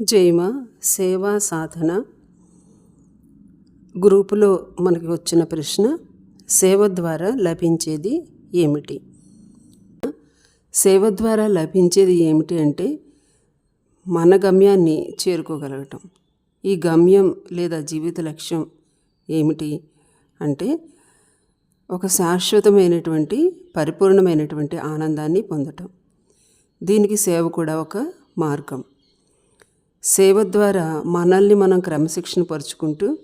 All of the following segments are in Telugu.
జైమ సేవా సాధన. గ్రూపులో మనకి వచ్చిన ప్రశ్న సేవ ద్వారా లభించేది ఏమిటి? సేవ ద్వారా లభించేది ఏమిటి అంటే మన గమ్యాన్ని చేరుకోగలగటం. ఈ గమ్యం లేదా జీవిత లక్ష్యం ఏమిటి అంటే ఒక శాశ్వతమైనటువంటి పరిపూర్ణమైనటువంటి ఆనందాన్ని పొందటం. దీనికి సేవ కూడా ఒక మార్గం. సేవ ద్వారా మనల్ని మనం క్రమశిక్షణ పరుచుకుంటూ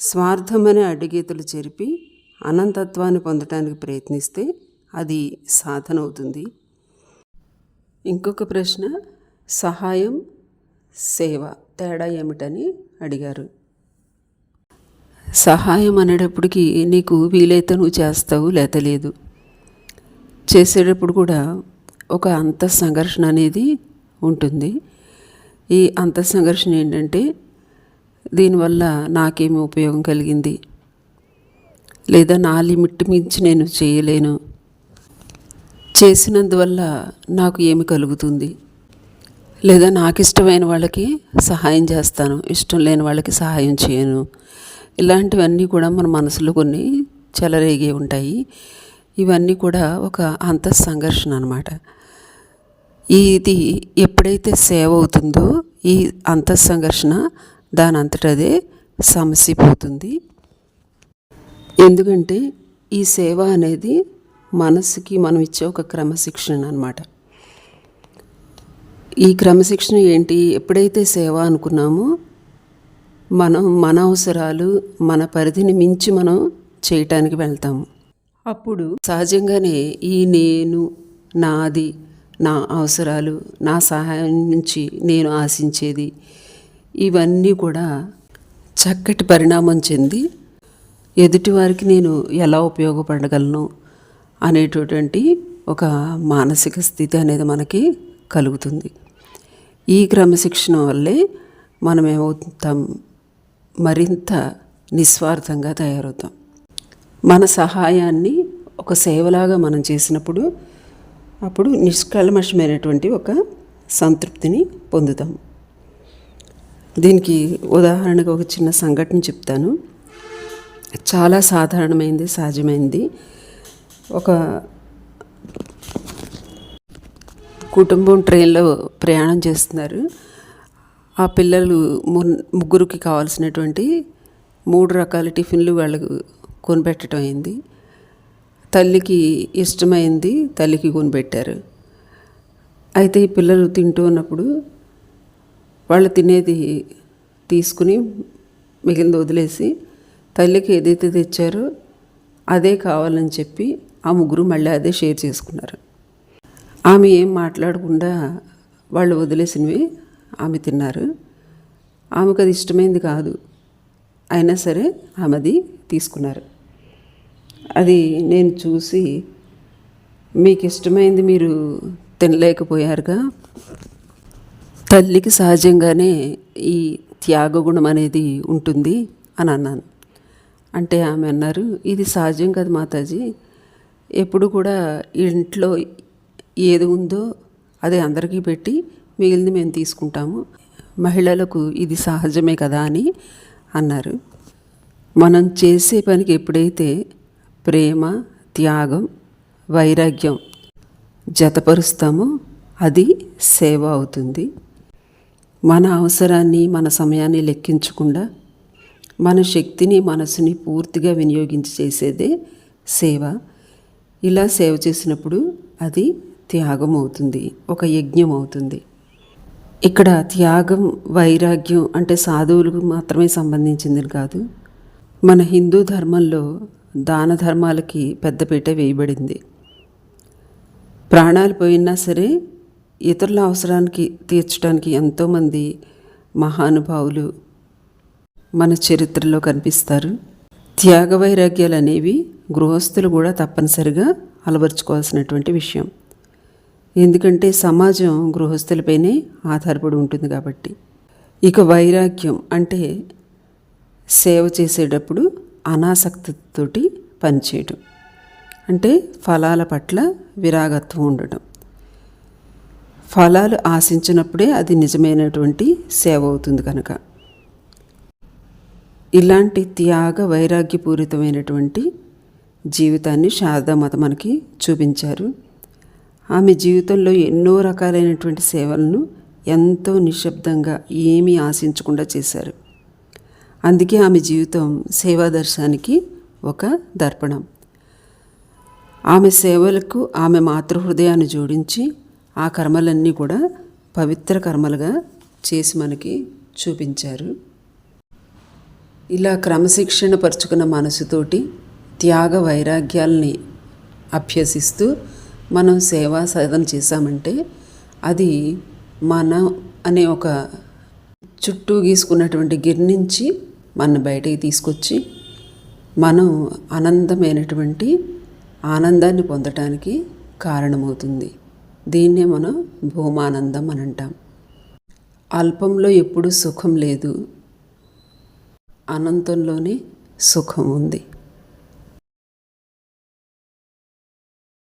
స్వార్థమనే అడ్డుగీతలు చెరిపి అనంతత్వాన్ని పొందటానికి ప్రయత్నిస్తే అది సాధన అవుతుంది ఇంకొక ప్రశ్న సహాయం సేవ తేడా ఏమిటని అడిగారు. సహాయం అనేటప్పటికి నీకు వీలైతే నువ్వు చేస్తావు లేత లేదు. చేసేటప్పుడు కూడా ఒక అంత సంఘర్షణ అనేది ఉంటుంది. ఈ అంత సంఘర్షణ ఏంటంటే దీనివల్ల నాకేమి ఉపయోగం కలిగింది. లేదా నా లిమిట్ మించి నేను చేయలేను. చేసినందువల్ల నాకు ఏమి కలుగుతుంది? లేదా నాకు ఇష్టమైన వాళ్ళకి సహాయం చేస్తాను. ఇష్టం లేని వాళ్ళకి సహాయం చేయను. ఇలాంటివన్నీ కూడా మన మనసులో కొన్ని చెలరేగి ఉంటాయి. ఇవన్నీ కూడా ఒక అంత సంఘర్షణ అనమాట ఇది ఎప్పుడైతే సేవ అవుతుందో ఈ అంత సంఘర్షణ దాని అంతటదే సమసిపోతుంది. ఎందుకంటే ఈ సేవ అనేది మనసుకి మనం ఇచ్చే ఒక క్రమశిక్షణ అనమాట ఈ క్రమశిక్షణ ఏంటి? ఎప్పుడైతే సేవ అనుకున్నామో మనం మన అవసరాలు మన పరిధిని మించి మనం చేయటానికి వెళ్తాము. అప్పుడు సహజంగానే ఈ నేను నాది నా అవసరాలు నా సహాయం నుంచి నేను ఆశించేది ఇవన్నీ కూడా చక్కటి పరిణామం చెంది ఎదుటివారికి నేను ఎలా ఉపయోగపడగలను అనేటటువంటి ఒక మానసిక స్థితి అనేది మనకి కలుగుతుంది. ఈ క్రమశిక్షణ వల్లే మనం ఏమవుతాం మరింత నిస్వార్థంగా తయారవుతాం. మన సహాయాన్ని ఒక సేవలాగా మనం చేసినప్పుడు అప్పుడు నిష్కల్మషమైనటువంటి ఒక సంతృప్తిని పొందుతాం. దీనికి ఉదాహరణకు ఒక చిన్న సంఘటన చెప్తాను. చాలా సాధారణమైంది సహజమైంది. ఒక కుటుంబం ట్రైన్లో ప్రయాణం చేస్తున్నారు. ఆ పిల్లలు ముగ్గురికి కావాల్సినటువంటి మూడు రకాల టిఫిన్లు వాళ్ళకు కొనిపెట్టడం అయింది. తల్లికి ఇష్టమైంది తల్లికి కొనిపెట్టారు. అయితే ఈ పిల్లలు తింటూ ఉన్నప్పుడు వాళ్ళు తినేది తీసుకుని మిగిలింది వదిలేసి తల్లికి ఏదైతే తెచ్చారో అదే కావాలని చెప్పి ఆ ముగ్గురు మళ్ళీ అదే షేర్ చేసుకున్నారు. ఆమె ఏం మాట్లాడకుండా వాళ్ళు వదిలేసినవి ఆమె తిన్నారు. ఆమెకు అది ఇష్టమైంది కాదు. అయినా సరే ఆమెది తీసుకున్నారు. అది నేను చూసి మీకు ఇష్టమైంది మీరు తినలేకపోయారుగా. తల్లికి సహజంగానే ఈ త్యాగగుణం అనేది ఉంటుంది అని అన్నాను. అంటే ఆమె అన్నారు ఇది సహజం కదా మాతాజీ. ఎప్పుడు కూడా ఇంట్లో ఏది ఉందో అది అందరికీ పెట్టి మిగిలింది మేము తీసుకుంటాము. మహిళలకు ఇది సహజమే కదా అని అన్నారు. మనం చేసే పనికి ఎప్పుడైతే ప్రేమ త్యాగం వైరాగ్యం జతపరుస్తామో. అది సేవ అవుతుంది. మన అవసరాన్ని మన సమయాన్ని లెక్కించకుండా మన శక్తిని మనసుని పూర్తిగా వినియోగించి చేసేదే సేవ. ఇలా సేవ చేసినప్పుడు అది త్యాగం అవుతుంది. ఒక యజ్ఞం అవుతుంది. ఇక్కడ త్యాగం వైరాగ్యం అంటే సాధువులకు మాత్రమే సంబంధించింది కాదు. మన హిందూ ధర్మంలో దాన ధర్మాలకి పెద్దపీట వేయబడింది. ప్రాణాలు పోయినా సరే ఇతరుల అవసరానికి తీర్చడానికి ఎంతోమంది మహానుభావులు మన చరిత్రలో కనిపిస్తారు. త్యాగ వైరాగ్యాలు అనేవి గృహస్థులు కూడా తప్పనిసరిగా అలవర్చుకోవాల్సినటువంటి విషయం. ఎందుకంటే సమాజం గృహస్థులపైనే ఆధారపడి ఉంటుంది కాబట్టి. ఇక వైరాగ్యం అంటే సేవ చేసేటప్పుడు అనాసక్తితోటి పనిచేయడం అంటే ఫలాల పట్ల విరాగత్వం ఉండడం ఫలాలు ఆశించినప్పుడే అది నిజమైనటువంటి సేవ అవుతుంది కనుక. ఇలాంటి త్యాగ వైరాగ్యపూరితమైనటువంటి జీవితాన్ని శారదామాత మనకి చూపించారు. ఆమె జీవితంలో ఎన్నో రకాలైనటువంటి సేవలను ఎంతో నిశ్శబ్దంగా ఏమీ ఆశించకుండా చేశారు. అందుకే ఆమె జీవితం సేవాదర్శానికి ఒక దర్పణం. ఆమె సేవలకు ఆమె మాతృహృదయాన్ని జోడించి ఆ కర్మలన్నీ కూడా పవిత్ర కర్మలుగా చేసి మనకి చూపించారు. ఇలా క్రమశిక్షణ పరుచుకున్న మనసుతోటి త్యాగ వైరాగ్యాల్ని అభ్యసిస్తూ మనం సేవా సాధన చేశామంటే అది మన అనే ఒక చుట్టూ గీసుకున్నటువంటి గిర్నించి మన బయటికి తీసుకొచ్చి మనం ఆనందమైనటువంటి ఆనందాన్ని పొందటానికి కారణమవుతుంది. దీన్నే మనం భూమానందం అని అంటాం. అల్పంలో ఎప్పుడు సుఖం లేదు. అనంతంలోనే సుఖం ఉంది.